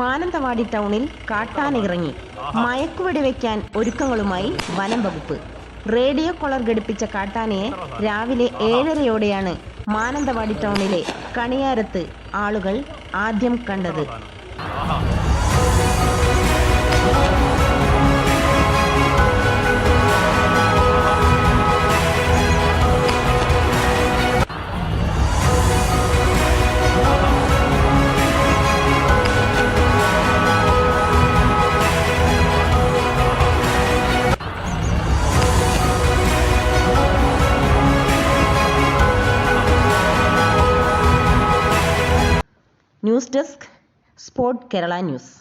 മാനന്തവാടി ടൗണിൽ കാട്ടാനിറങ്ങി. മയക്കുവെടി വയ്ക്കാൻ ഒരുക്കങ്ങളുമായി വനം വകുപ്പ്. റേഡിയോ കോളർ ഘടിപ്പിച്ച കാട്ടാനയെ രാവിലെ ഏഴരയോടെയാണ് മാനന്തവാടി ടൗണിലെ കണിയാരത്ത് ആളുകൾ ആദ്യം കണ്ടത്. news desk sport Kerala news